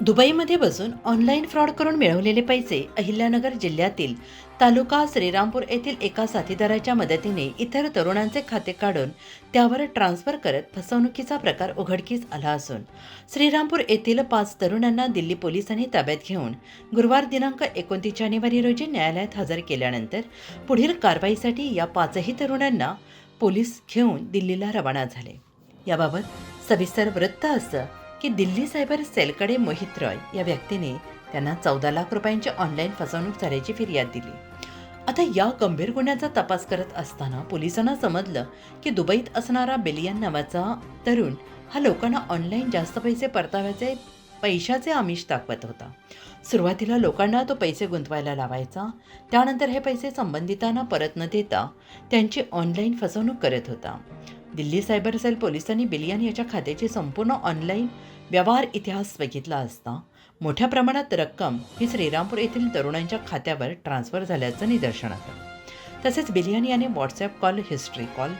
दुबईमध्ये बसून online fraud करून मिळवलेले पैसे अहिल्यानगर जिल्ह्यातील तालुका श्रीरामपूर येथील एका साथीदाराच्या मदतीने इतर तरुणांचे खाते काढून त्यावर ट्रान्स्फर करत फसवणुकीचा प्रकार उघडकीस आला असून श्रीरामपूर येथील पाच तरुणांना दिल्ली पोलिसांनी ताब्यात घेऊन गुरुवार दिनांक एकोणतीस जानेवारी रोजी न्यायालयात हजर केल्यानंतर पुढील कारवाईसाठी या पाचही तरुणांना पोलीस घेऊन दिल्लीला रवाना झाले. याबाबत सविस्तर वृत्त असं की दिल्ली सायबर सेलकडे मोहित रॉय या व्यक्तीने त्यांना चौदा लाख रुपयांची ऑनलाईन फसवणूक झाल्याची फिर्याद दिली. आता या गंभीर गुन्ह्याचा तपास करत असताना पोलिसांना समजलं की दुबईत असणारा बेलियन नावाचा तरुण हा लोकांना ऑनलाईन जास्त पैसे परताव्याचे पैशाचे आमिष दाखवत होता. सुरुवातीला लोकांना तो पैसे गुंतवायला लावायचा त्यानंतर हे पैसे संबंधितांना परत न देता त्यांची ऑनलाईन फसवणूक करत होता. दिल्ली सायबर सेल पोलिसांनी बिलियन याच्या खात्याची संपूर्ण ऑनलाईन व्यवहार इतिहास बघितला असता मोठ्या प्रमाणात रक्कम ही श्रीरामपूर येथील तरुणांच्या खात्यावर ट्रान्स्फर झाल्याचं निदर्शन आलं. तसेच बिलियन याने व्हॉट्सॲप कॉल हिस्ट्री कॉल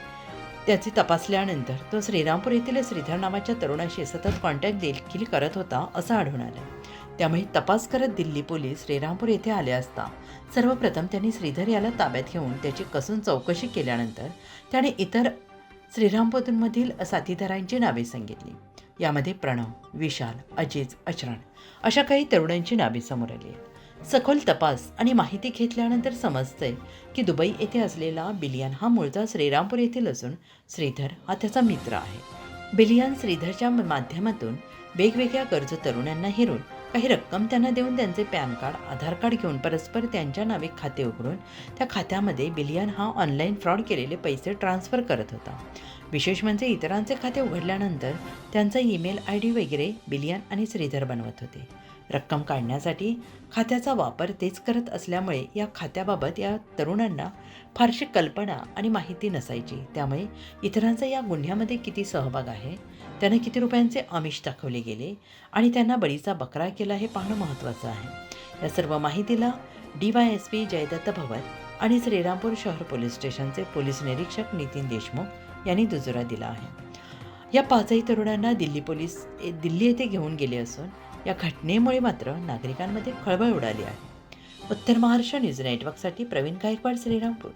त्याची तपासल्यानंतर तो श्रीरामपूर येथील श्रीधर नावाच्या तरुणाशी सतत कॉन्टॅक्ट देखील करत होता असं आढळून आलं. त्यामुळे तपास करत दिल्ली पोलीस श्रीरामपूर येथे आले असता सर्वप्रथम त्यांनी श्रीधर याला ताब्यात घेऊन त्याची कसून चौकशी केल्यानंतर त्याने इतर श्रीरामपूरमधील साथीदारांची नावे सांगितली. यामध्ये प्रणव विशाल अजिज अचरण अशा काही तरुणांची नावे समोर आली आहेत. सखोल तपास आणि माहिती घेतल्यानंतर समजतंय की दुबई येथे असलेला बिलियन हा मूळचा श्रीरामपूर येथील असून श्रीधर हा त्याचा मित्र आहे. बिलियन श्रीधरच्या माध्यमातून वेगवेगळ्या गरजू तरुणांना हिरून काही रक्कम त्यांना देऊन त्यांचे पॅन कार्ड आधार कार्ड घेऊन परस्पर त्यांच्या नावे खाते उघडून त्या खात्यामध्ये बिलियन हा ऑनलाईन फ्रॉड केलेले पैसे ट्रान्स्फर करत होता. विशेष म्हणजे इतरांचे खाते उघडल्यानंतर त्यांचा ईमेल आय डी वगैरे बिलियन आणि श्रीधर बनवत होते. रक्कम काढण्यासाठी खात्याचा वापर तेच करत असल्यामुळे या खात्याबाबत या तरुणांना फारशी कल्पना आणि माहिती नसायची. त्यामुळे इतरांचा या गुन्ह्यामध्ये किती सहभाग आहे त्यांना किती रुपयांचे आमिष दाखवले गेले आणि त्यांना बळीचा बकरा केला हे पाहणं महत्त्वाचं आहे. या सर्व माहितीला D Y S P Jaidatt Bhavan आणि श्रीरामपूर शहर पोलीस स्टेशनचे पोलीस निरीक्षक नितीन देशमुख यांनी दुजोरा दिला आहे. या पाचही तरुणांना दिल्ली पोलीस ए- दिल्ली येथे घेऊन गेले असून या घटनेमुळे मात्र नागरिकांमध्ये खळबळ उडाली आहे. उत्तर महाराष्ट्र न्यूज नेटवर्कसाठी प्रवीण गायकवाड श्रीरामपूर.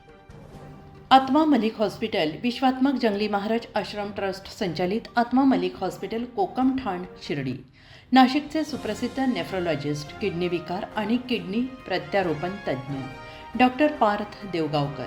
आत्मा मलिक हॉस्पिटल विश्वात्मक जंगली महाराज आश्रम ट्रस्ट संचालित आत्मा मलिक हॉस्पिटल कोकम ठाण शिर्डी. नाशिकचे सुप्रसिद्ध नेफ्रोलॉजिस्ट किडनी विकार आणि किडनी प्रत्यारोपण तज्ज्ञ. Doctor Parth Deogaonkar.